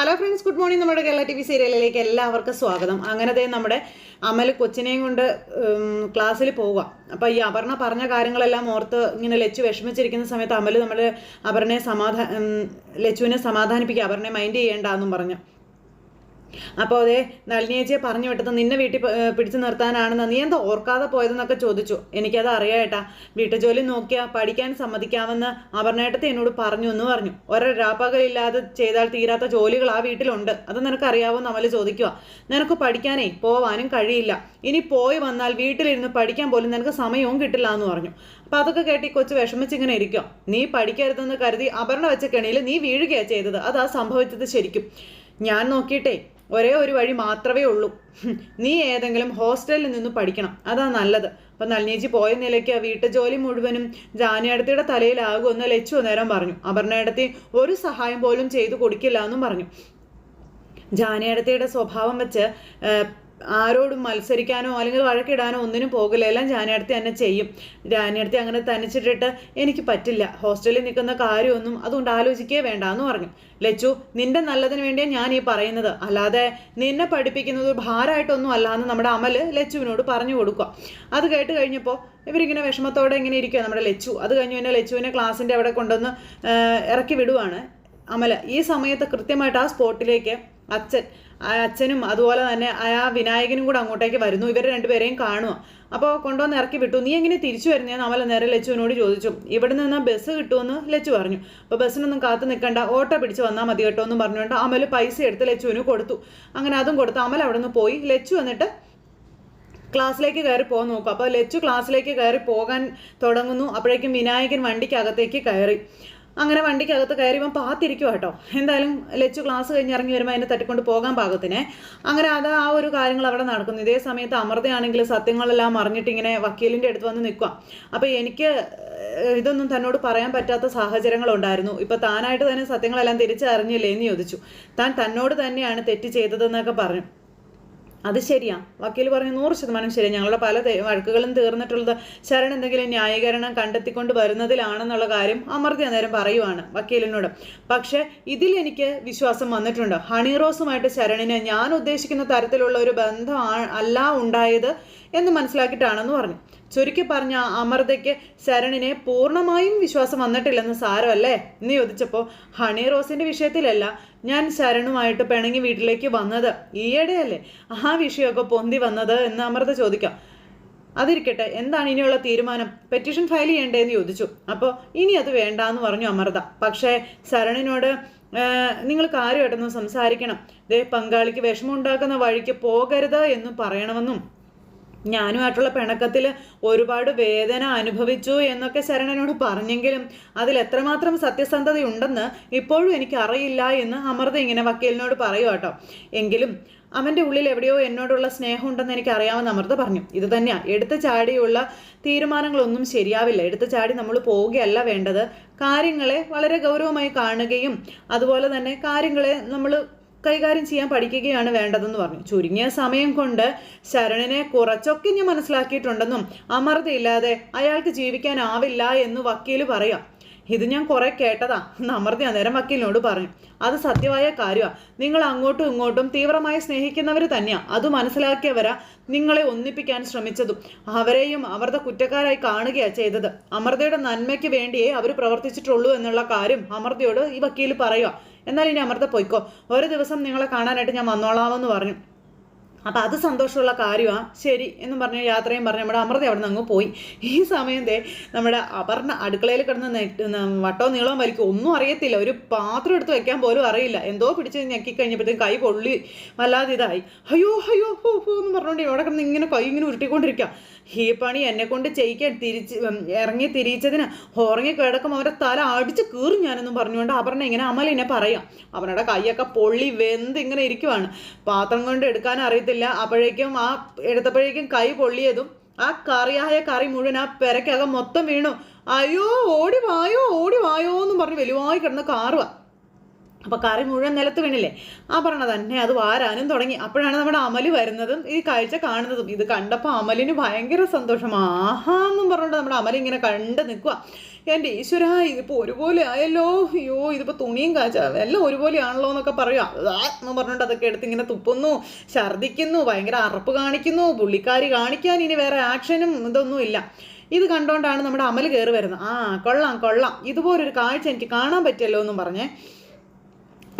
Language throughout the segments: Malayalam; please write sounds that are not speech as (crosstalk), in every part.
ഹലോ ഫ്രണ്ട്സ് ഗുഡ് മോർണിംഗ് നമ്മുടെ കേരള ടി വി സീരിയലിലേക്ക് എല്ലാവർക്കും സ്വാഗതം. അങ്ങനത്തെ നമ്മുടെ അമൽ കൊച്ചിനെയും കൊണ്ട് ക്ലാസ്സിൽ പോവുക. അപ്പോൾ ഈ അപർണ പറഞ്ഞ കാര്യങ്ങളെല്ലാം ഓർത്ത് ഇങ്ങനെ ലച്ചു വിഷമിച്ചിരിക്കുന്ന സമയത്ത് അമൽ നമ്മൾ അപർണയെ സമാധാന ലച്ചുവിനെ സമാധാനിപ്പിക്കുക അപർണയെ മൈൻഡ് ചെയ്യേണ്ടെന്നും പറഞ്ഞു. അപ്പോൾ അതേ നളിനിയേച്ചിയെ പറഞ്ഞു വിട്ടത് നിന്നെ വീട്ടിൽ പിടിച്ചു നിർത്താനാണെന്ന് നീ എന്താ ഓർക്കാതെ പോയതെന്നൊക്കെ ചോദിച്ചു. എനിക്കത് അറിയാട്ടാ. വീട്ടുജോലി നോക്കിയാൽ പഠിക്കാൻ സമ്മതിക്കാമെന്ന് അപർണേട്ടത്തെ എന്നോട് പറഞ്ഞു എന്ന് പറഞ്ഞു. ഒരേ രാപ്പകലില്ലാതെ ചെയ്താൽ തീരാത്ത ജോലികൾ ആ വീട്ടിലുണ്ട്. അത് നിനക്ക് നമ്മൾ ചോദിക്കുക നിനക്ക് പഠിക്കാനേ പോവാനും കഴിയില്ല. ഇനി പോയി വന്നാൽ വീട്ടിലിരുന്ന് പഠിക്കാൻ പോലും നിനക്ക് സമയവും കിട്ടില്ല എന്ന് പറഞ്ഞു. അപ്പം അതൊക്കെ കേട്ടി കൊച്ചു വിഷമിച്ചിങ്ങനെ ഇരിക്കും നീ പഠിക്കരുതെന്ന് കരുതി അപർണ വെച്ച കെണിയിൽ നീ വീഴുകയാണ് ചെയ്തത്. അതാ സംഭവിച്ചത് ശരിക്കും. ഞാൻ നോക്കിയിട്ടേ ഒരേ ഒരു വഴി മാത്രമേ ഉള്ളൂ. (laughs) നീ ഏതെങ്കിലും ഹോസ്റ്റലിൽ നിന്ന് പഠിക്കണം. അതാ നല്ലത്. അപ്പം നളിനേച്ചി പോയ നിലയ്ക്ക് വീട്ടുജോലി മുഴുവനും ജാനിയടത്തിയുടെ തലയിലാകുമെന്ന് ലച്ചു നേരം പറഞ്ഞു. അപർണയടത്തി ഒരു സഹായം പോലും ചെയ്തു കൊടുക്കില്ല എന്നും പറഞ്ഞു. ജാനിയടത്തിയുടെ സ്വഭാവം വെച്ച് ആരോടും മത്സരിക്കാനോ അല്ലെങ്കിൽ വഴക്കിടാനോ ഒന്നിനും പോകില്ല. എല്ലാം ജാനിയടത്തി തന്നെ ചെയ്യും. ജാനിയടത്തി അങ്ങനെ തനിച്ചിട്ടിട്ട് എനിക്ക് പറ്റില്ല. ഹോസ്റ്റലിൽ നിൽക്കുന്ന കാര്യമൊന്നും അതുകൊണ്ട് ആലോചിക്കേ വേണ്ട എന്ന് പറഞ്ഞു. ലച്ചു നിന്റെ നല്ലതിന് വേണ്ടിയാണ് ഞാൻ ഈ പറയുന്നത്. അല്ലാതെ നിന്നെ പഠിപ്പിക്കുന്നത് ഭാരമായിട്ടൊന്നും അല്ല എന്ന് നമ്മുടെ അമൽ ലച്ചുവിനോട് പറഞ്ഞു കൊടുക്കുക. അത് കേട്ട് കഴിഞ്ഞപ്പോൾ ഇവരിങ്ങനെ വിഷമത്തോടെ ഇങ്ങനെ ഇരിക്കുക നമ്മുടെ ലച്ചു. അത് കഴിഞ്ഞ് പിന്നെ ലച്ചുവിനെ ക്ലാസ്സിന്റെ അവിടെ കൊണ്ടുവന്ന് ഇറക്കി വിടുവാണ് അമല ഈ സമയത്ത് കൃത്യമായിട്ട് ആ സ്പോട്ടിലേക്ക് അച്ഛൻ അച്ഛനും അതുപോലെ തന്നെ ആ വിനായകനും കൂടെ അങ്ങോട്ടേക്ക് വരുന്നു. ഇവർ രണ്ടുപേരെയും കാണുക അപ്പോൾ കൊണ്ടുവന്ന് ഇറക്കി വിട്ടു. നീ എങ്ങനെ തിരിച്ചു വരുന്നേ? നമ്മളെ നേരെ ലച്ചുവിനോട് ചോദിച്ചു. ഇവിടെ നിന്ന് ബസ് കിട്ടുമെന്ന്? ലച്ചു പറഞ്ഞു. അപ്പോൾ ബസ്സിനൊന്നും കാത്തു നിൽക്കണ്ട. ഓട്ടോ പിടിച്ച് വന്നാൽ മതി കേട്ടോ എന്ന് പറഞ്ഞുകൊണ്ട് അമൽ പൈസ എടുത്ത് ലച്ചുവിന് കൊടുത്തു. അങ്ങനെ അതും കൊടുത്ത് അമൽ അവിടെ നിന്ന് പോയി. ലച്ചു എന്നിട്ട് ക്ലാസ്സിലേക്ക് കയറി പോകാൻ നോക്കും. അപ്പോൾ ലച്ചു ക്ലാസ്സിലേക്ക് കയറി പോകാൻ തുടങ്ങുന്നു. അപ്പോഴേക്കും വിനായകൻ വണ്ടിക്കകത്തേക്ക് കയറി. അങ്ങനെ വണ്ടിക്കകത്ത് കയറി ഇവൻ കേട്ടോ. എന്തായാലും ലച്ചു ക്ലാസ് കഴിഞ്ഞ് ഇറങ്ങി വരുമ്പോൾ അതിനെ തട്ടിക്കൊണ്ട് പോകാൻ പാകത്തിന്. അങ്ങനെ അത് ആ ഒരു കാര്യങ്ങൾ അവിടെ നടക്കുന്നു. ഇതേ സമയത്ത് അമൃതയാണെങ്കിൽ സത്യങ്ങളെല്ലാം അറിഞ്ഞിട്ട് ഇങ്ങനെ വക്കീലിന്റെ അടുത്ത് വന്ന് നിൽക്കുക അപ്പോൾ എനിക്ക് ഇതൊന്നും തന്നോട് പറയാൻ പറ്റാത്ത സാഹചര്യങ്ങളുണ്ടായിരുന്നു. ഇപ്പോൾ താനായിട്ട് തന്നെ സത്യങ്ങളെല്ലാം തിരിച്ചറിഞ്ഞില്ലേ എന്ന് ചോദിച്ചു. താൻ തന്നോട് തന്നെയാണ് തെറ്റ് ചെയ്തതെന്നൊക്കെ പറഞ്ഞു. അത് ശരിയാ. വക്കീൽ പറഞ്ഞു നൂറ് ശതമാനം ശരി ഞങ്ങളുടെ പല വഴക്കുകളും തീർന്നിട്ടുള്ളത് ശരൺ എന്തെങ്കിലും ന്യായീകരണം കണ്ടെത്തിക്കൊണ്ട് വരുന്നതിലാണെന്നുള്ള കാര്യം അമർത്തി അന്നേരം പറയുവാണ് വക്കീലിനോട്. പക്ഷേ ഇതിൽ എനിക്ക് വിശ്വാസം വന്നിട്ടുണ്ട്. ഹണി റോസുമായിട്ട് ശരണിന് ഞാൻ ഉദ്ദേശിക്കുന്ന തരത്തിലുള്ള ഒരു ബന്ധം അല്ല ഉണ്ടായത് എന്ന് മനസ്സിലാക്കിയിട്ടാണെന്ന് പറഞ്ഞു. ചുരുക്കി പറഞ്ഞ അമൃതയ്ക്ക് ശരണിനെ പൂർണമായും വിശ്വാസം വന്നിട്ടില്ലെന്ന് സാരമല്ലേ? എന്ന് ചോദിച്ചപ്പോൾ ഹണി റോസിന്റെ വിഷയത്തിലല്ല ഞാൻ ശരണുമായിട്ട് പിണങ്ങി വീട്ടിലേക്ക് വന്നത്. ഈയിടെയല്ലേ ആ വിഷയമൊക്കെ പൊന്തി വന്നത്? എന്ന് അമൃത ചോദിക്കാം. അതിരിക്കട്ടെ എന്താണ് ഇനിയുള്ള തീരുമാനം? പെറ്റീഷൻ ഫയൽ ചെയ്യേണ്ടതെന്ന് ചോദിച്ചു. അപ്പോൾ ഇനി അത് വേണ്ട എന്ന് പറഞ്ഞു അമൃത പക്ഷേ ശരണിനോട് നിങ്ങൾ കാര്യമായിട്ടൊന്ന് സംസാരിക്കണം. ദേ പങ്കാളിക്ക് വിഷമം ഉണ്ടാക്കുന്ന വഴിക്ക് പോകരുത് എന്ന് പറയണമെന്നും. ഞാനുമായിട്ടുള്ള പിണക്കത്തിൽ ഒരുപാട് വേദന അനുഭവിച്ചു എന്നൊക്കെ ശരണനോട് പറഞ്ഞെങ്കിലും അതിൽ എത്രമാത്രം സത്യസന്ധതയുണ്ടെന്ന് ഇപ്പോഴും എനിക്ക് അറിയില്ല എന്ന് അമൃത ഇങ്ങനെ വക്കീലിനോട് പറയുക കേട്ടോ. എങ്കിലും അവന്റെ ഉള്ളിൽ എവിടെയോ എന്നോടുള്ള സ്നേഹം ഉണ്ടെന്ന് എനിക്ക് അറിയാമെന്ന് അമൃത പറഞ്ഞു. ഇത് തന്നെയാണ് എടുത്ത ചാടിയുള്ള തീരുമാനങ്ങളൊന്നും ശരിയാവില്ല. എടുത്ത ചാടി നമ്മൾ പോവുകയല്ല വേണ്ടത്. കാര്യങ്ങളെ വളരെ ഗൗരവമായി കാണുകയും അതുപോലെ തന്നെ കാര്യങ്ങളെ നമ്മൾ കൈകാര്യം ചെയ്യാൻ പഠിക്കുകയാണ് വേണ്ടതെന്ന് പറഞ്ഞു. ചുരുങ്ങിയ സമയം കൊണ്ട് ശരണിനെ കുറച്ചൊക്കെ ഞാൻ മനസ്സിലാക്കിയിട്ടുണ്ടെന്നും അമർതയില്ലാതെ അയാൾക്ക് ജീവിക്കാനാവില്ല എന്ന് വക്കീൽ പറയാം. ഇത് ഞാൻ കുറേ കേട്ടതാ. അമർത്തി അന്നേരം വക്കീലിനോട് പറഞ്ഞു. അത് സത്യമായ കാര്യമാണ് നിങ്ങൾ അങ്ങോട്ടും ഇങ്ങോട്ടും തീവ്രമായി സ്നേഹിക്കുന്നവർ തന്നെയാണ് അത് മനസ്സിലാക്കിയവരാ നിങ്ങളെ ഒന്നിപ്പിക്കാൻ ശ്രമിച്ചതും. അവരെയും അവരുടെ കുറ്റക്കാരായി കാണുകയാണ് ചെയ്തത്. അമൃതയുടെ നന്മയ്ക്ക് വേണ്ടിയേ അവർ പ്രവർത്തിച്ചിട്ടുള്ളൂ എന്നുള്ള കാര്യം അമൃതയോട് ഈ വക്കീൽ പറയുക എന്നാൽ ഇനി അമൃത പോയിക്കോ. ഒരു ദിവസം നിങ്ങളെ കാണാനായിട്ട് ഞാൻ വന്നോളാമെന്ന് പറഞ്ഞു. അപ്പം അത് സന്തോഷമുള്ള കാര്യമാണ് ശരി എന്നും പറഞ്ഞ് യാത്രയും പറഞ്ഞ് നമ്മുടെ അമൃത അവിടെ നിന്ന് അങ്ങ് പോയി. ഈ സമയത്തെ നമ്മുടെ അപർണ അടുക്കളയിൽ കിടന്ന് വട്ടോ നീളവും വലിക്കും. ഒന്നും അറിയത്തില്ല. ഒരു പാത്രം എടുത്ത് വെക്കാൻ പോലും അറിയില്ല. എന്തോ പിടിച്ച് ഞെക്കി കഴിഞ്ഞപ്പോഴത്തേക്കും കൈ പൊള്ളി വല്ലാതെ ഇതായി. അയ്യോ അയ്യോ ഹോ ഹോ എന്ന് പറഞ്ഞുകൊണ്ട് ഇവിടെ കിടന്ന് ഇങ്ങനെ കൈ ഇങ്ങനെ ഉരുട്ടിക്കൊണ്ടിരിക്കാം. ഈ പണി എന്നെ കൊണ്ട് ചെയ്യിക്കാൻ തിരിച്ച് ഇറങ്ങി തിരിച്ചതിന് ഉറങ്ങി കിടക്കും അവരെ തല അടിച്ച് കീറും ഞാനെന്നും പറഞ്ഞുകൊണ്ട് അപർണ ഇങ്ങനെ അമലിനെ പറയാം. അവരുടെ കൈയൊക്കെ പൊള്ളി വെന്ത് ഇങ്ങനെ ഇരിക്കുവാണ്. പാത്രം കൊണ്ട് എടുക്കാൻ അറിയത്തില്ല. അപ്പോഴേക്കും ആ എടുത്തപ്പോഴേക്കും കൈ പൊള്ളിയതും ആ കറിയായ കറി മുഴുവൻ ആ പെരക്കകം മൊത്തം വീണു. അയ്യോ ഓടി വായോ ഓടി വായോ എന്ന് പറഞ്ഞ് വലുവായി കിടന്ന് കാറുക അപ്പൊ കറി മുഴുവൻ നിലത്ത് വീണില്ലേ? ആ പറഞ്ഞ തന്നെ അത് വാരാനും തുടങ്ങി. അപ്പോഴാണ് നമ്മുടെ അമൽ വരുന്നതും ഈ കാഴ്ച കാണുന്നതും. ഇത് കണ്ടപ്പോൾ അമലിന് ഭയങ്കര സന്തോഷം. ആഹാ എന്നും പറഞ്ഞുകൊണ്ട് നമ്മുടെ അമൽ ഇങ്ങനെ കണ്ട് നിൽക്കുക എന്റെ ഈശ്വര ഇതിപ്പോൾ ഒരുപോലെ ആയല്ലോ. അയ്യോ ഇതിപ്പോൾ തുണിയും കാച്ച എല്ലാം ഒരുപോലെ ആണല്ലോ എന്നൊക്കെ പറയുക എന്ന് പറഞ്ഞുകൊണ്ട് അതൊക്കെ എടുത്ത് ഇങ്ങനെ തുപ്പുന്നു ഛർദ്ദിക്കുന്നു ഭയങ്കര അറപ്പ് കാണിക്കുന്നു പുള്ളിക്കാരി കാണിക്കാൻ ഇനി വേറെ ആക്ഷനും ഇതൊന്നും ഇല്ല. ഇത് കണ്ടുകൊണ്ടാണ് നമ്മുടെ അമൽ കയറി വരുന്നത്. ആ കൊള്ളാം കൊള്ളാം. ഇതുപോലൊരു കാഴ്ച എനിക്ക് കാണാൻ പറ്റിയല്ലോ എന്നും പറഞ്ഞേ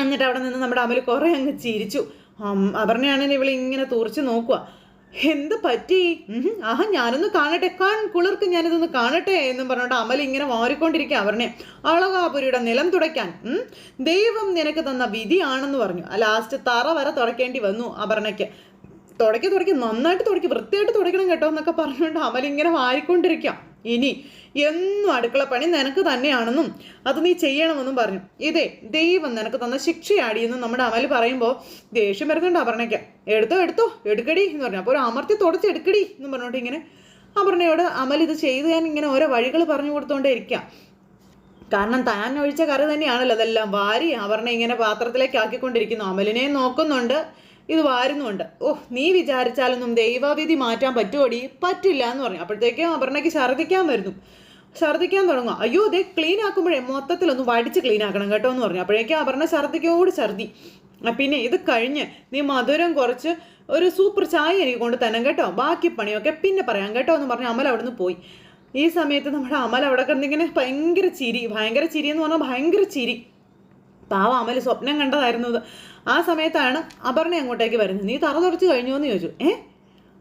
എന്നിട്ട് അവിടെ നിന്ന് നമ്മുടെ അമൽ കുറേ അങ്ങ് ചിരിച്ചു. അപർണയാണെങ്കിൽ ഇവളിങ്ങനെ തുറച്ച് നോക്കുക എന്ത് പറ്റി? ആഹാ ഞാനൊന്ന് കാണട്ടെ. കാൺ കുളിർക്ക് ഞാനിതൊന്ന് കാണട്ടെ എന്നും പറഞ്ഞോണ്ട് അമൽ ഇങ്ങനെ മാറിക്കൊണ്ടിരിക്കുക അവരനെ അളകാപുരിയുടെ നിലം തുടയ്ക്കാൻ ദൈവം നിനക്ക് തന്ന വിധിയാണെന്ന് പറഞ്ഞു. ലാസ്റ്റ് തറ വരെ തുടയ്ക്കേണ്ടി വന്നു അപർണയ്ക്ക്. തുടക്കി തുടക്കി നന്നായിട്ട് തുടക്കി വൃത്തിയായിട്ട് തുടക്കണം കേട്ടോ എന്നൊക്കെ പറഞ്ഞുകൊണ്ട് അമൽ ഇങ്ങനെ വാരിക്കൊണ്ടിരിക്കാം. ഇനി എന്നും അടുക്കള പണി നിനക്ക് തന്നെയാണെന്നും അത് നീ ചെയ്യണമെന്നും പറഞ്ഞു. ഇതേ ദൈവം നിനക്ക് തന്ന ശിക്ഷയാടിയെന്നും നമ്മുടെ അമൽ പറയുമ്പോൾ ദേഷ്യം വരുന്നുണ്ട് അപർണയ്ക്ക്. എടുത്തോ എടുത്തോ എടുക്കടി എന്ന് പറഞ്ഞു. അപ്പോൾ ഒരു അമർത്തി തുടച്ച് എടുക്കടി എന്ന് പറഞ്ഞുകൊണ്ട് ഇങ്ങനെ അപർണയോട് അമൽ ഇത് ചെയ്ത് ഞാൻ ഇങ്ങനെ ഓരോ വഴികൾ പറഞ്ഞു കൊടുത്തോണ്ടേ ഇരിക്കാം. കാരണം താൻ ഒഴിച്ച കറി തന്നെയാണല്ലോ അതെല്ലാം. വാരി അപർണ ഇങ്ങനെ പാത്രത്തിലേക്ക് ആക്കിക്കൊണ്ടിരിക്കുന്നു. അമലിനെ നോക്കുന്നുണ്ട്. ഇത് വാരുന്നുണ്ട്. ഓ നീ വിചാരിച്ചാലൊന്നും ദൈവവിധി മാറ്റാൻ പറ്റുമോടി പറ്റില്ല എന്ന് പറഞ്ഞു. അപ്പോഴത്തേക്കും അപർണയ്ക്ക് ഛർദ്ദിക്കാൻ വരുന്നു. ഛർദ്ദിക്കാൻ തുടങ്ങും അയ്യോ ഇതേ ക്ലീൻ ആക്കുമ്പോഴേ മൊത്തത്തിലൊന്ന് വടിച്ച് ക്ലീൻ ആക്കണം കേട്ടോ എന്ന് പറഞ്ഞു. അപ്പോഴേക്കും അപർണ ഛർദ്ദിക്കോട് ഛർദ്ദി. പിന്നെ ഇത് കഴിഞ്ഞ് നീ മധുരം കുറച്ച് ഒരു സൂപ്പർ ചായ എനിക്ക് കൊണ്ട് തരണം കേട്ടോ. ബാക്കി പണിയൊക്കെ പിന്നെ പറയാം കേട്ടോ എന്ന് പറഞ്ഞ് അമൽ അവിടെ നിന്ന് പോയി. ഈ സമയത്ത് നമ്മുടെ അമൽ അവിടെ കിടന്നിങ്ങനെ ഭയങ്കര ചിരി. ഭയങ്കര ചിരി എന്ന് പറഞ്ഞാൽ ഭയങ്കര ചിരി. പാവ അമൽ സ്വപ്നം കണ്ടതായിരുന്നു ആ സമയത്താണ് അപർണ അങ്ങോട്ടേക്ക് വരുന്നത്. നീ തറ തുറച്ച് കഴിഞ്ഞു എന്ന് ചോദിച്ചു. ഏ?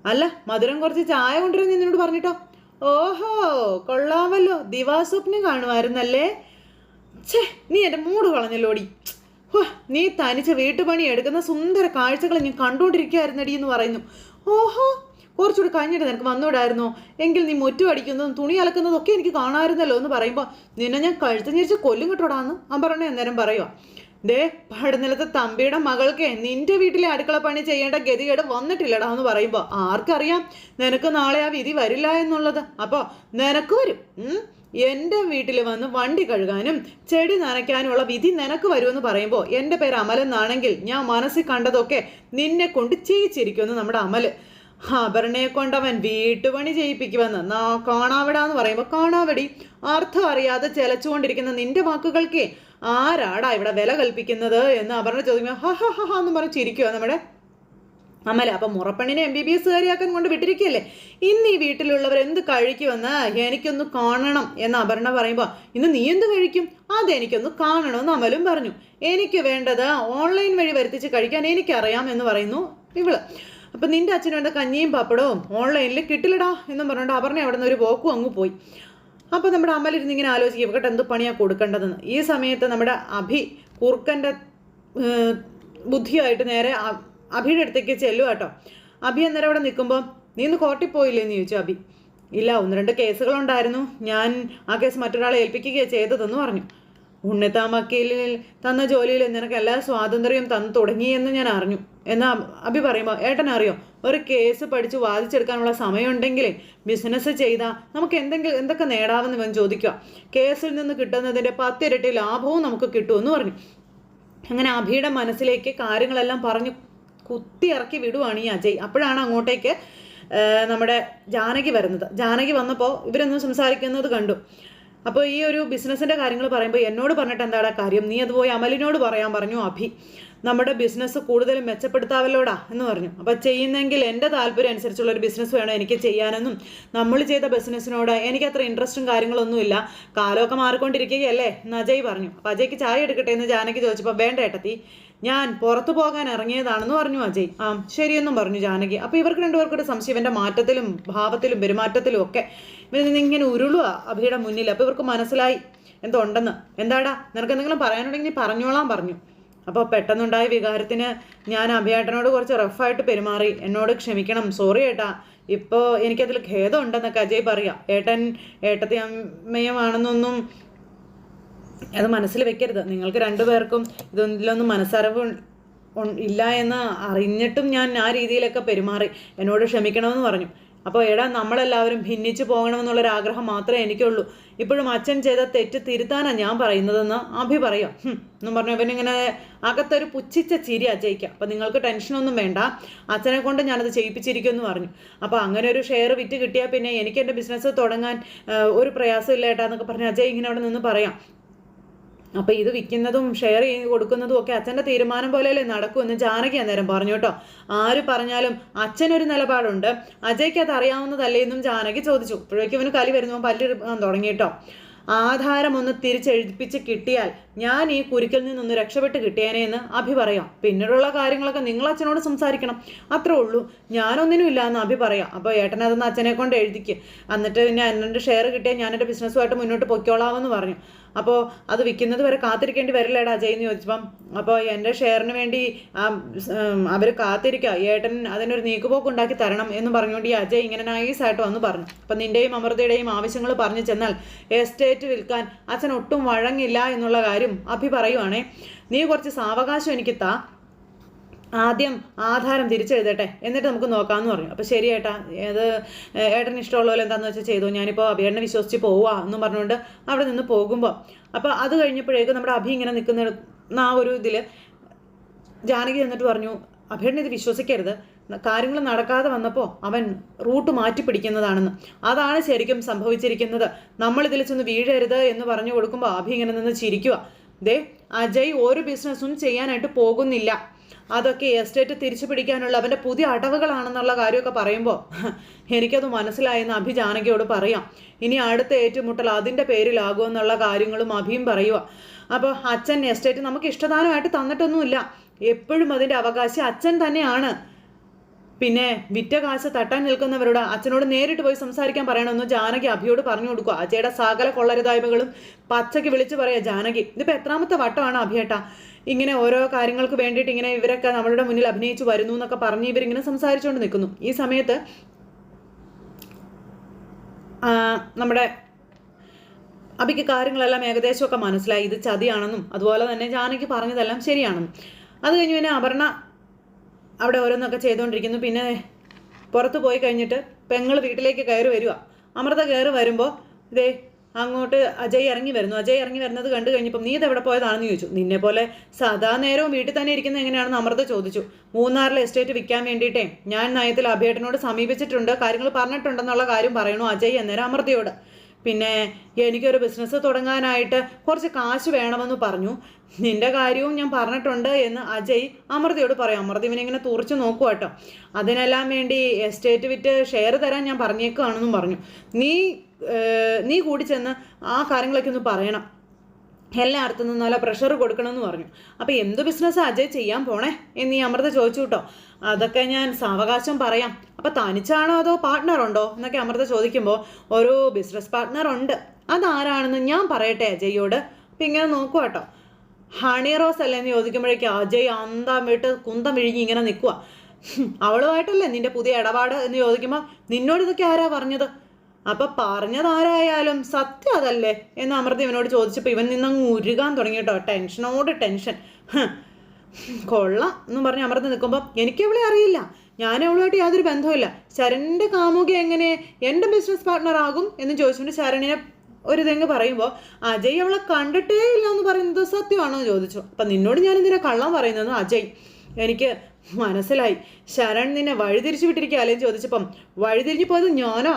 അല്ല മധുരം കുറച്ച് ചായ കൊണ്ടുവരുന്ന നിന്നോട് പറഞ്ഞിട്ടോ? ഓഹോ കൊള്ളാമല്ലോ. ദിവാസ്വപ്നം കാണുമായിരുന്നല്ലേ? ഛേ നീ എന്റെ മൂട് കളഞ്ഞല്ലോടി. ഹോ, നീ തനിച്ച് വീട്ടുപണി എടുക്കുന്ന സുന്ദര കാഴ്ചകൾ ഞാൻ കണ്ടുകൊണ്ടിരിക്കുകയായിരുന്നടി എന്ന് പറയുന്നു. ഓഹോ കുറച്ചുകൂടി കഴിഞ്ഞിട്ട് നിനക്ക് വന്നുവിടായിരുന്നോ എങ്കിൽ നീ മുറ്റം അടിക്കുന്നതും തുണി അലക്കുന്നതും ഒക്കെ എനിക്ക് കാണാമായിരുന്നല്ലോ എന്ന് പറയുമ്പോൾ നിന്നെ ഞാൻ കഴുത്ത് ഞെരിച്ച് കൊല്ലും കിട്ടോടാന്ന് അമ്പറണ്ണ അന്നേരം പറയുക ദേ പടനിലത്തെ തമ്പിയുടെ മകൾക്ക് നിന്റെ വീട്ടിലെ അടുക്കള പണി ചെയ്യേണ്ട ഗതികേട് വന്നിട്ടില്ലടാ എന്ന് പറയുമ്പോൾ ആർക്കറിയാം? നിനക്ക് നാളെ ആ വിധി വരില്ല എന്നുള്ളത്. അപ്പോൾ നിനക്ക് വരും. എന്റെ വീട്ടിൽ വന്ന് വണ്ടി കഴുകാനും ചെടി നനയ്ക്കാനുമുള്ള വിധി നിനക്ക് വരുമെന്ന് പറയുമ്പോൾ എന്റെ പേര് അമലെന്നാണെങ്കിൽ ഞാൻ മനസ്സിൽ കണ്ടതൊക്കെ നിന്നെ കൊണ്ട് ചെയ്യിച്ചിരിക്കുമെന്ന് നമ്മുടെ അമൽ അപർണയെ കൊണ്ടവൻ വീട്ടുപണി ചെയ്യിപ്പിക്കുമെന്ന് കാണാവിടാന്ന് പറയുമ്പോൾ കാണാവടി. അർത്ഥം അറിയാതെ ചെലച്ചുകൊണ്ടിരിക്കുന്ന നിന്റെ വാക്കുകൾക്കേ ആരാടാ ഇവിടെ വില കൽപ്പിക്കുന്നത് എന്ന് അപർണ ചോദിക്കുമ്പോൾ ഹ ഹ ഹ എന്ന് പറഞ്ഞ് ചിരിക്കുക നമ്മുടെ അമല. അപ്പം മുറപ്പണ്ണിനെ എം ബി ബി എസ് കാര്യമാക്കാൻ കൊണ്ട് വിട്ടിരിക്കുകയല്ലേ? ഇന്ന് ഈ വീട്ടിലുള്ളവർ എന്ത് കഴിക്കുമെന്ന് എനിക്കൊന്ന് കാണണം എന്ന് അപർണ പറയുമ്പോൾ ഇന്ന് നീ എന്ത് കഴിക്കും? അതെനിക്കൊന്ന് കാണണമെന്ന് അമലും പറഞ്ഞു. എനിക്ക് വേണ്ടത് ഓൺലൈൻ വഴി വരുത്തിച്ച് കഴിക്കാൻ എനിക്കറിയാം എന്ന് പറയുന്നു ഇവൾ. അപ്പം നിന്റെ അച്ഛന് വേണ്ട കഞ്ഞിയും പപ്പടവും ഓൺലൈനിൽ കിട്ടില്ലടാ എന്നും പറഞ്ഞുകൊണ്ട് അപർണ അവിടെ നിന്ന് ഒരു പോക്കും അങ്ങ് പോയി. അപ്പോൾ നമ്മുടെ അമലിരുന്ന് ഇങ്ങനെ ആലോചിക്കും ഇവക്കട്ട് എന്ത് പണിയാണ് കൊടുക്കേണ്ടതെന്ന്. ഈ സമയത്ത് നമ്മുടെ അഭി കുറുക്കന്റെ ബുദ്ധിയായിട്ട് നേരെ അഭിയുടെ അടുത്തേക്ക് ചെല്ലുക കേട്ടോ. അഭി അന്നേരം അവിടെ നിൽക്കുമ്പോൾ നീ ഇന്ന് കോർട്ടിൽ പോയില്ലേ? എന്ന് ചോദിച്ചു അഭി. ഇല്ല ഒന്ന് രണ്ട് കേസുകളുണ്ടായിരുന്നു. ഞാൻ ആ കേസ് മറ്റൊരാളെ ഏൽപ്പിക്കുകയാണ് ചെയ്തതെന്ന് പറഞ്ഞു. ഉണ്ണിത്താൻ തന്ന ജോലിയിൽ നിനക്ക് എല്ലാ സ്വാതന്ത്ര്യവും തന്നു തുടങ്ങിയെന്ന് ഞാൻ അറിഞ്ഞു. എന്നാ അഭി പറയുമ്പോൾ ഏട്ടൻ അറിയോ ഒരു കേസ് പഠിച്ച് വാദിച്ചെടുക്കാനുള്ള സമയമുണ്ടെങ്കിലേ ബിസിനസ് ചെയ്താൽ നമുക്ക് എന്തെങ്കിലും എന്തൊക്കെ നേടാമെന്ന് ഇവൻ ചോദിക്കുക. കേസിൽ നിന്ന് കിട്ടുന്നതിന്റെ പത്തിരട്ടി ലാഭവും നമുക്ക് കിട്ടുമെന്ന് പറഞ്ഞു. അങ്ങനെ അഭിയുടെ മനസ്സിലേക്ക് കാര്യങ്ങളെല്ലാം പറഞ്ഞ് കുത്തി ഇറക്കി വിടുവാണ് ഈ അജയ്. അപ്പോഴാണ് അങ്ങോട്ടേക്ക് നമ്മുടെ ജാനകി വരുന്നത്. ജാനകി വന്നപ്പോൾ ഇവരൊന്നും സംസാരിക്കുന്നത് കണ്ടു. അപ്പോൾ ഈ ഒരു ബിസിനസ്സിന്റെ കാര്യങ്ങൾ പറയുമ്പോൾ എന്നോട് പറഞ്ഞിട്ട് എന്താടാ കാര്യം? നീ അതുപോയി അമലിനോട് പറയാൻ പറഞ്ഞു അഭി. നമ്മുടെ ബിസിനസ് കൂടുതൽ മെച്ചപ്പെടുത്താവല്ലോടാ എന്ന് പറഞ്ഞു. അപ്പോൾ ചെയ്യുന്നെങ്കിൽ എന്റെ താല്പര്യം അനുസരിച്ചുള്ള ഒരു ബിസിനസ് വേണം എനിക്ക് ചെയ്യാനെന്നും നമ്മൾ ചെയ്ത ബിസിനസ്സിനോട് അത്ര ഇൻട്രസ്റ്റും കാര്യങ്ങളൊന്നുമില്ല കാലമൊക്കെ മാറിക്കൊണ്ടിരിക്കുകയല്ലേ എന്ന് അജയ് പറഞ്ഞു. അപ്പോൾ അജയ്ക്ക് ചായ എടുക്കട്ടെ എന്ന് ജാനകി ചോദിച്ചപ്പോൾ വേണ്ട ഏട്ടത്തി ഞാൻ പുറത്തു പോകാൻ ഇറങ്ങിയതാണെന്ന് പറഞ്ഞു അജയ്. ആ ശരിയെന്നും പറഞ്ഞു ജാനകി. അപ്പോൾ ഇവർക്ക് രണ്ടുപേർക്കൊരു സംശയം എന്റെ മാറ്റത്തിലും ഭാവത്തിലും പെരുമാറ്റത്തിലും ഒക്കെ. ഇങ്ങനെ ഉരുളുക അഭിയുടെ മുന്നിൽ. അപ്പോൾ ഇവർക്ക് മനസ്സിലായി. എന്തോ എന്തുണ്ടെന്ന് എന്താടാ? നിനക്ക് എന്തെങ്കിലും പറയാനുണ്ടെങ്കിൽ നീ പറഞ്ഞോളാൻ പറഞ്ഞു. അപ്പോൾ പെട്ടെന്നുണ്ടായ വികാരത്തിന് ഞാൻ അഭിയേട്ടനോട് കുറച്ച് റഫായിട്ട് പെരുമാറി. എന്നോട് ക്ഷമിക്കണം. സോറി ഏട്ടാ. ഇപ്പോൾ എനിക്കതിൽ ഖേദമുണ്ടെന്നൊക്കെ അജയ് പറയാം. ഏട്ടൻ ഏട്ടത്തി അമ്മയുമാണെന്നൊന്നും അത് മനസ്സിൽ വെക്കരുത്. നിങ്ങൾക്ക് രണ്ടുപേർക്കും ഇതൊന്നിലൊന്നും മനസ്സറിവ് ഇല്ല എന്ന് അറിഞ്ഞിട്ടും ഞാൻ ആ രീതിയിലൊക്കെ പെരുമാറി. എന്നോട് ക്ഷമിക്കണമെന്ന് പറഞ്ഞു. അപ്പോൾ എടാ നമ്മളെല്ലാവരും ഭിന്നിച്ചു പോകണമെന്നുള്ളൊരാഗ്രഹം മാത്രമേ എനിക്കുള്ളൂ. ഇപ്പോഴും അച്ഛൻ ചെയ്ത തെറ്റ് തിരുത്താനാണ് ഞാൻ പറയുന്നതെന്ന് അഭി പറയാം. എന്നും പറഞ്ഞു ഇവനിങ്ങനെ അകത്തൊരു പുച്ഛിച്ച ചിരി അജയ്ക്കാം അപ്പം നിങ്ങൾക്ക് ടെൻഷനൊന്നും വേണ്ട. അച്ഛനെ കൊണ്ട് ഞാനത് ചെയ്യിപ്പിച്ചിരിക്കുമെന്ന് പറഞ്ഞു. അപ്പോൾ അങ്ങനെ ഒരു ഷെയർ വിറ്റ് കിട്ടിയാൽ പിന്നെ എനിക്ക് എന്റെ ബിസിനസ് തുടങ്ങാൻ ഒരു പ്രയാസമില്ല ഏട്ടാ എന്നൊക്കെ പറഞ്ഞ് അജയ് ഇങ്ങനെ അവിടെ നിന്ന് പറയാം. അപ്പോൾ ഇത് വിൽക്കുന്നതും ഷെയർ ചെയ്ത് കൊടുക്കുന്നതും ഒക്കെ അച്ഛന്റെ തീരുമാനം പോലെയല്ലേ നടക്കുമെന്ന് ജാനകി അന്നേരം പറഞ്ഞു കേട്ടോ. ആര് പറഞ്ഞാലും അച്ഛനൊരു നിലപാടുണ്ട്. അജയ്ക്ക് അത് അറിയാവുന്നതല്ലേ എന്നും ജാനകി ചോദിച്ചു. ഇപ്പോഴേക്കും ഇവന് കലി വരുന്നു. പല്ലി തുടങ്ങി കേട്ടോ. ആധാരം ഒന്ന് തിരിച്ചെഴുതിപ്പിച്ച് കിട്ടിയാൽ ഞാൻ ഈ കുരുക്കിൽ നിന്നൊന്ന് രക്ഷപ്പെട്ട് കിട്ടിയേനെ എന്ന് അഭി പറയാം. പിന്നീടുള്ള കാര്യങ്ങളൊക്കെ നിങ്ങൾ അച്ഛനോട് സംസാരിക്കണം. അത്രേ ഉള്ളൂ. ഞാനൊന്നിനും ഇല്ല എന്ന് അഭി പറയാം. അപ്പോൾ ഏട്ടൻ അതൊന്ന് അച്ഛനെ കൊണ്ട് എഴുതിക്ക്. എന്നിട്ട് പിന്നെ എന്റെ ഷെയർ കിട്ടിയാൽ ഞാൻ എന്റെ ബിസിനസ്സുമായിട്ട് മുന്നോട്ട് പൊയ്ക്കോളാമെന്ന് പറഞ്ഞു. അപ്പോൾ അത് വിൽക്കുന്നത് വരെ കാത്തിരിക്കേണ്ടി വരില്ലേടാ അജയ് എന്ന് ചോദിച്ചപ്പം. അപ്പോൾ എന്റെ ഷെയറിന് വേണ്ടി അവർ കാത്തിരിക്കുക ഏട്ടൻ അതിനൊരു നീക്കുപോക്ക് ഉണ്ടാക്കി തരണം എന്ന് പറഞ്ഞുകൊണ്ട് ഈ അജയ് ഇങ്ങനെ നൈസായിട്ട് വന്ന് പറഞ്ഞു. അപ്പം നിന്റെയും അമൃതയുടെയും ആവശ്യങ്ങൾ പറഞ്ഞു ചെന്നാൽ എസ്റ്റേറ്റ് വിൽക്കാൻ അച്ഛൻ ഒട്ടും വഴങ്ങില്ല എന്നുള്ള കാര്യം അഭി പറയുവാണേ. നീ കുറച്ച് സാവകാശം എനിക്ക് താ. ആദ്യം ആധാരം തിരിച്ചെഴുതട്ടെ എന്നിട്ട് നമുക്ക് നോക്കാമെന്ന് പറഞ്ഞു. അപ്പോൾ ശരി ഏട്ടാ ഏത് ഏട്ടന് ഇഷ്ടമുള്ള പോലെ എന്താണെന്ന് വെച്ചാൽ ചെയ്തു. ഞാനിപ്പോൾ അഭിയേട്ടനെ വിശ്വസിച്ച് പോവാ എന്നും പറഞ്ഞുകൊണ്ട് അവിടെ നിന്ന് പോകുമ്പോൾ അപ്പോൾ അത് കഴിഞ്ഞപ്പോഴേക്കും നമ്മുടെ അഭി ഇങ്ങനെ നിൽക്കുന്ന ആ ഒരു ഇതിൽ ജാനകി എന്നിട്ട് പറഞ്ഞു അഭിയേട്ടനെ ഇത് വിശ്വസിക്കരുത്. കാര്യങ്ങൾ നടക്കാതെ വന്നപ്പോൾ അവൻ റൂട്ട് മാറ്റി പിടിക്കുന്നതാണെന്ന്. അതാണ് ശരിക്കും സംഭവിച്ചിരിക്കുന്നത്. നമ്മൾ ഇതിൽ ചെന്ന് വീഴരുത് എന്ന് പറഞ്ഞു കൊടുക്കുമ്പോൾ അഭി ഇങ്ങനെ നിന്ന് ചിരിക്കുക ദേ അജയ് ഒരു ബിസിനസ്സും ചെയ്യാനായിട്ട് പോകുന്നില്ല. അതൊക്കെ എസ്റ്റേറ്റ് തിരിച്ചു പിടിക്കാനുള്ള അവന്റെ പുതിയ അടവുകളാണെന്നുള്ള കാര്യമൊക്കെ പറയുമ്പോൾ എനിക്കത് മനസ്സിലായെന്ന് അഭി ജാനകിയോട് പറയാം. ഇനി അടുത്ത ഏറ്റുമുട്ടൽ അതിന്റെ പേരിലാകുമെന്നുള്ള കാര്യങ്ങളും അഭിയും പറയുക അപ്പോൾ അച്ഛൻ എസ്റ്റേറ്റ് നമുക്ക് ഇഷ്ടദാനമായിട്ട് തന്നിട്ടൊന്നുമില്ല. എപ്പോഴും അതിന്റെ അവകാശം അച്ഛൻ തന്നെയാണ്. പിന്നെ വിറ്റ കാശ് തട്ടാൻ നിൽക്കുന്നവരോട് അച്ഛനോട് നേരിട്ട് പോയി സംസാരിക്കാൻ പറയണമെന്ന് ജാനകി അഭിയോട് പറഞ്ഞു കൊടുക്കുക അജയുടെ സകല കൊള്ളരുതായ്മകളും പച്ചയ്ക്ക് വിളിച്ചു പറയുക ജാനകി. ഇതിപ്പോൾ എത്രാമത്തെ വട്ടമാണ് അഭിയേട്ട? ഇങ്ങനെ ഓരോ കാര്യങ്ങൾക്ക് വേണ്ടിയിട്ട് ഇങ്ങനെ ഇവരൊക്കെ നമ്മളുടെ മുന്നിൽ അഭിനയിച്ചു വരുന്നു എന്നൊക്കെ പറഞ്ഞ് ഇവരിങ്ങനെ സംസാരിച്ചുകൊണ്ട് നിൽക്കുന്നു. ഈ സമയത്ത് നമ്മുടെ അബിക്ക് കാര്യങ്ങളെല്ലാം ഏകദേശമൊക്കെ മനസ്സിലായി. ഇത് ചതിയാണെന്നും അതുപോലെ തന്നെ ജാനകി പറഞ്ഞതെല്ലാം ശരിയാണെന്നും. അത് കഴിഞ്ഞ് പിന്നെ അപർണ അവിടെ ഓരോന്നൊക്കെ ചെയ്തുകൊണ്ടിരിക്കുന്നു പിന്നെ പുറത്ത് പോയി കഴിഞ്ഞിട്ട് പെങ്ങൾ വീട്ടിലേക്ക് കയറി വരിക അമൃത കയറി വരുമ്പോൾ ഇതേ അങ്ങോട്ട് അജയ് ഇറങ്ങി വരുന്നു. അജയ് ഇറങ്ങി വരുന്നത് കണ്ടു കഴിഞ്ഞപ്പം നീ ഇതെവിടെ പോയതാണെന്ന് ചോദിച്ചു. നിന്നെ പോലെ സദാ നേരവും വീട്ടിൽ തന്നെ ഇരിക്കുന്ന എങ്ങനെയാണെന്ന് അമൃത ചോദിച്ചു. മൂന്നാറിലെ എസ്റ്റേറ്റ് വിൽക്കാൻ വേണ്ടിയിട്ടേ ഞാൻ നയത്തിൽ അഭിയേട്ടനോട് സമീപിച്ചിട്ടുണ്ട് കാര്യങ്ങൾ പറഞ്ഞിട്ടുണ്ടെന്നുള്ള കാര്യം പറയണു അജയ് അന്നേരം അമൃതയോട്. പിന്നെ എനിക്കൊരു ബിസിനസ് തുടങ്ങാനായിട്ട് കുറച്ച് കാശ് വേണമെന്ന് പറഞ്ഞു. നിന്റെ കാര്യവും ഞാൻ പറഞ്ഞിട്ടുണ്ട് എന്ന് അജയ് അമൃതയോട് പറയും. അമൃത ഇവനിങ്ങനെ തുറച്ചു നോക്കുക കേട്ടോ. അതിനെല്ലാം വേണ്ടി എസ്റ്റേറ്റ് വിറ്റ് ഷെയർ തരാൻ ഞാൻ പറഞ്ഞേക്കുകയാണെന്നും പറഞ്ഞു. നീ നീ കൂടി ചെന്ന് ആ കാര്യങ്ങളൊക്കെ ഒന്ന് പറയണം. എല്ലായിടത്തു നിന്നും നല്ല പ്രഷർ കൊടുക്കണമെന്ന് പറഞ്ഞു. അപ്പോൾ എന്ത് ബിസിനസ് അജയ് ചെയ്യാൻ പോണേ എന്ന് ഈ അമൃത ചോദിച്ചു കേട്ടോ. അതൊക്കെ ഞാൻ സാവകാശം പറയാം. അപ്പോൾ തനിച്ചാണോ അതോ പാർട്ട്ണർ ഉണ്ടോ എന്നൊക്കെ അമൃത ചോദിക്കുമ്പോൾ ഒരു ബിസിനസ് പാർട്ട്ണർ ഉണ്ട്. അതാരാണെന്ന് ഞാൻ പറയട്ടെ അജയ്യോട് അപ്പം ഇങ്ങനെ നോക്കുക കേട്ടോ. ഹണി റോസ് അല്ലേ എന്ന് ചോദിക്കുമ്പോഴേക്കും അജയ് അന്തം വിട്ട് കുന്തം വിഴുങ്ങി ഇങ്ങനെ നിൽക്കുക അവളുമായിട്ടല്ലേ നിന്റെ പുതിയ ഇടപാട് എന്ന് ചോദിക്കുമ്പോൾ നിന്നോട് ഇതൊക്കെ ആരാ പറഞ്ഞത്? അപ്പൊ പറഞ്ഞതാരായാലും സത്യം അതല്ലേ എന്ന് അമൃത ഇവനോട് ചോദിച്ചപ്പോൾ ഇവൻ നിന്നങ്ങ് ഉരുകാൻ തുടങ്ങി കേട്ടോ. ടെൻഷനോട് ടെൻഷൻ. കൊള്ളാം എന്നും പറഞ്ഞ് അമൃത നിൽക്കുമ്പോൾ എനിക്ക് അവളെ അറിയില്ല. ഞാൻ അവളുമായിട്ട് യാതൊരു ബന്ധവുമില്ല. ശരണിന്റെ കാമുകി എങ്ങനെ എന്റെ ബിസിനസ് പാർട്ണർ ആകും എന്ന് ചോദിച്ചുകൊണ്ട് ശരണിനെ ഒരു തെങ്ങ് പറയുമ്പോൾ അജയ് അവളെ കണ്ടിട്ടേ ഇല്ല എന്ന് പറയുന്നത് സത്യമാണോ എന്ന് ചോദിച്ചു. അപ്പം നിന്നോട് ഞാൻ ഇതിനെ കള്ളം പറയുന്നത്? അജയ് എനിക്ക് മനസ്സിലായി. ശരൺ നിന്നെ വഴിതിരിച്ചു വിട്ടിരിക്കുക അല്ലെങ്കിൽ ചോദിച്ചപ്പം വഴിതിരിഞ്ഞു പോയത് ഞാനാ.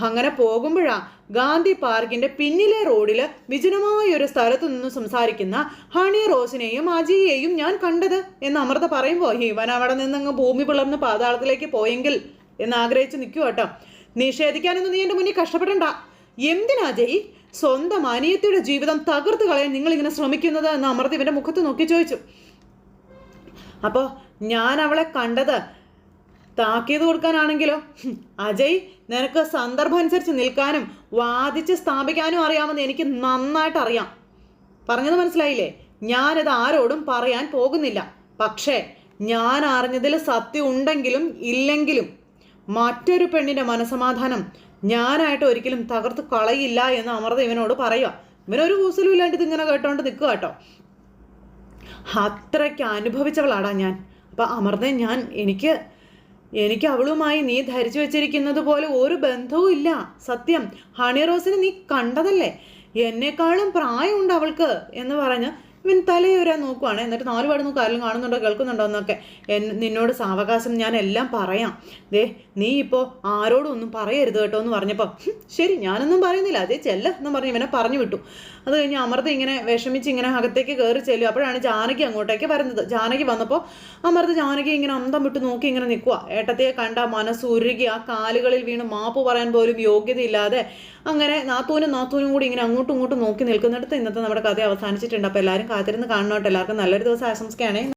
അങ്ങനെ പോകുമ്പോഴാ ഗാന്ധി പാർക്കിന്റെ പിന്നിലെ റോഡിൽ വിജനമായ ഒരു സ്ഥലത്തു നിന്ന് സംസാരിക്കുന്ന ഹണി റോസിനെയും അജിയെയും ഞാൻ കണ്ടത് എന്ന് അമൃത പറയുമ്പോൾ ഇവൻ അവിടെ നിന്നങ്ങ് ഭൂമി പിളർന്ന് പാതാളത്തിലേക്ക് പോയെങ്കിൽ എന്ന് ആഗ്രഹിച്ചു നിൽക്കുക കേട്ടോ. നിഷേധിക്കാനൊന്നും നീ എന്റെ മുന്നിൽ കഷ്ടപ്പെടണ്ട. എന്തിനാ ജയ് സ്വന്തം അനിയത്തിയുടെ ജീവിതം തകർത്ത് കളയാൻ നിങ്ങൾ ഇങ്ങനെ ശ്രമിക്കുന്നത്? എന്ന് അമൃത ഇവന്റെ മുഖത്ത് നോക്കി ചോദിച്ചു. അപ്പോൾ ഞാൻ അവളെ കണ്ടത് താക്കീത് കൊടുക്കാനാണെങ്കിലോ? അജയ് നിനക്ക് സന്ദർഭം അനുസരിച്ച് നിൽക്കാനും വാദിച്ച് സ്ഥാപിക്കാനും അറിയാമെന്ന് എനിക്ക് നന്നായിട്ട് അറിയാം പറഞ്ഞത് മനസ്സിലായില്ലേ? ഞാനത് ആരോടും പറയാൻ പോകുന്നില്ല. പക്ഷേ ഞാൻ അറിഞ്ഞതിൽ സത്യം ഉണ്ടെങ്കിലും ഇല്ലെങ്കിലും മറ്റൊരു പെണ്ണിന്റെ മനസമാധാനം ഞാനായിട്ട് ഒരിക്കലും തകർത്ത് കളയില്ല എന്ന് അമൃത ഇവനോട് പറയുക ഇവനൊരു കൂസലും ഇല്ലാണ്ട് ഇതിങ്ങനെ കേട്ടോണ്ട് നിൽക്കുക കേട്ടോ. അത്രയ്ക്ക് അനുഭവിച്ചവളാടാ ഞാൻ. അപ്പം അമൃതയെ ഞാൻ എനിക്ക് എനിക്ക് അവളുമായി നീ ധരിച്ചു വെച്ചിരിക്കുന്നത് പോലെ ഒരു ബന്ധവും ഇല്ല. സത്യം ഹണി റോസിനെ നീ കണ്ടതല്ലേ? എന്നെക്കാളും പ്രായമുണ്ട് അവൾക്ക് എന്ന് പറഞ്ഞ് ഇവൻ തലയുരാൻ നോക്കുവാണ്. എന്നിട്ട് നാല് പാട് നോക്കും ആരെങ്കിലും കാണുന്നുണ്ടോ കേൾക്കുന്നുണ്ടോ എന്നൊക്കെ. നിന്നോട് സാവകാശം ഞാൻ എല്ലാം പറയാം. ദേ നീ ഇപ്പോൾ ആരോടും ഒന്നും പറയരുത് കേട്ടോ എന്ന് പറഞ്ഞപ്പോൾ ശരി ഞാനൊന്നും പറയുന്നില്ല. അതേ ചെല്ല എന്ന് പറഞ്ഞ് ഇവനെ പറഞ്ഞു വിട്ടു. അത് കഴിഞ്ഞ് അമൃത ഇങ്ങനെ വിഷമിച്ച് ഇങ്ങനെ അകത്തേക്ക് കയറി ചെല്ലും അപ്പോഴാണ് ജാനകി അങ്ങോട്ടേക്ക് വരുന്നത്. ജാനകി വന്നപ്പോൾ അമൃത ജാനകി ഇങ്ങനെ അന്തം വിട്ട് നോക്കി ഇങ്ങനെ നിൽക്കുക ഏട്ടത്തെ കണ്ട മനസ്സ് ഉരുകി ആ കാലുകളിൽ വീണ് മാപ്പ് പറയാൻ പോലും യോഗ്യതയില്ലാതെ അങ്ങനെ നാത്തൂനും നാത്തൂനും കൂടി ഇങ്ങനെ അങ്ങോട്ടും ഇങ്ങോട്ടും നോക്കി നിൽക്കുന്നിടത്ത് ഇന്നത്തെ നമ്മുടെ കഥ അവസാനിച്ചിട്ടുണ്ട്. അപ്പോൾ എല്ലാവരും കാത്തിരുന്ന് കാണണം കേട്ടോ? എല്ലാവർക്കും നല്ലൊരു ദിവസം ആശംസിക്കുകയാണേ.